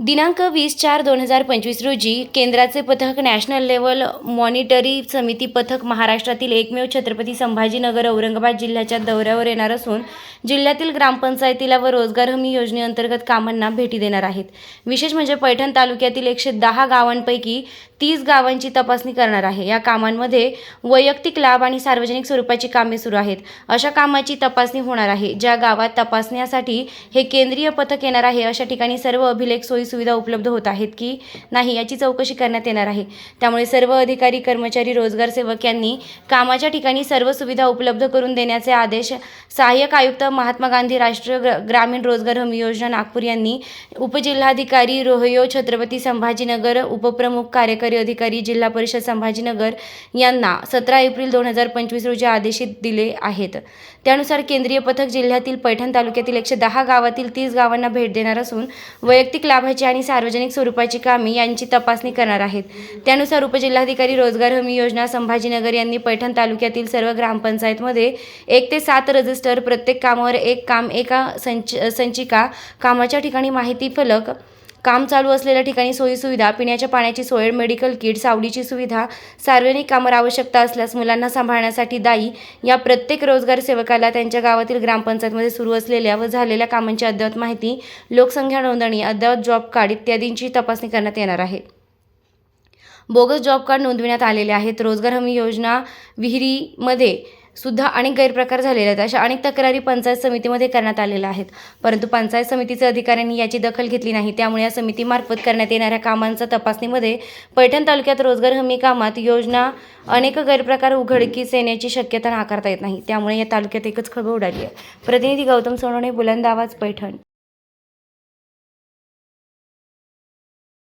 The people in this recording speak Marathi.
दिनांक वीस चार दोन हजार पंचवीस रोजी केंद्राचे पथक नॅशनल लेवल मॉनिटरी समिती पथक महाराष्ट्रातील एकमेव छत्रपती संभाजीनगर औरंगाबाद जिल्ह्याच्या दौऱ्यावर येणार असून जिल्ह्यातील ग्रामपंचायतीला व रोजगार हमी योजनेअंतर्गत कामांना भेटी देणार आहेत. विशेष म्हणजे पैठण तालुक्यातील एकशे दहा गावांपैकी तीस गावांची तपासणी करणार आहे. या कामांमध्ये वैयक्तिक लाभ आणि सार्वजनिक स्वरूपाची कामे सुरू आहेत. अशा कामाची तपासणी होणार आहे. ज्या गावात तपासण्यासाठी हे केंद्रीय पथक येणार आहे अशा ठिकाणी सर्व अभिलेख सोयी सुविधा उपलब्ध होत आहेत की नाही याची चौकशी करण्यात येणार आहे. त्यामुळे सर्व अधिकारी कर्मचारी रोजगार सेवक यांनी कामाच्या ठिकाणी सर्व सुविधा उपलब्ध करून देण्याचे आदेश सहाय्यक आयुक्त महात्मा गांधी राष्ट्रीय ग्रामीण रोजगार हमी योजना नागपूर यांनी उपजिल्हाधिकारी रोहयो छत्रपती संभाजीनगर उपप्रमुख कार्यकारी अधिकारी जिल्हा परिषद संभाजीनगर यांना सतरा एप्रिल दोन हजार पंचवीस रोजी आदेशित दिले आहेत. त्यानुसार केंद्रीय पथक जिल्ह्यातील पैठण तालुक्यातील एकशे दहा गावातील तीस गावांना भेट देणार असून वैयक्तिक लाभाची आणि सार्वजनिक स्वरूपाची कामे यांची तपासणी करणार आहेत. त्यानुसार उपजिल्हाधिकारी रोजगार हमी योजना संभाजीनगर यांनी पैठण तालुक्यातील सर्व ग्रामपंचायतमध्ये एक ते सात रजिस्टर प्रत्येक कामावर एक काम एका संच संचिका कामाच्या ठिकाणी माहिती फलक काम चालू असलेल्या ठिकाणी सोयीसुविधा पिण्याच्या पाण्याची सोय मेडिकल किट सावलीची सुविधा सार्वजनिक कामावर आवश्यकता असल्यास मुलांना सांभाळण्यासाठी दाई या प्रत्येक रोजगार सेवकाला त्यांच्या गावातील ग्रामपंचायतमध्ये सुरू असलेल्या व झालेल्या कामांची अद्ययावत माहिती लोकसंख्या नोंदणी अद्ययावत जॉब कार्ड इत्यादींची तपासणी करण्यात येणार आहे. बोगस जॉब कार्ड नोंदविण्यात आलेले आहेत. रोजगार हमी योजना विहिरीमध्ये सुद्धा अनेक गैरप्रकार झालेले आहेत. अशा अनेक तक्रारी पंचायत समितीमध्ये करण्यात आलेल्या आहेत. परंतु पंचायत समितीच्या अधिकाऱ्यांनी याची दखल घेतली नाही. त्यामुळे या समितीमार्फत करण्यात येणाऱ्या कामांच्या तपासणीमध्ये पैठण तालुक्यात रोजगार हमी कामात योजना अनेक गैरप्रकार उघडकीस येण्याची शक्यता नाकारता येत नाही. त्यामुळे या तालुक्यात एकच खळबळ उडाली आहे. प्रतिनिधी गौतम सोनवणे बुलंद आवाज पैठण.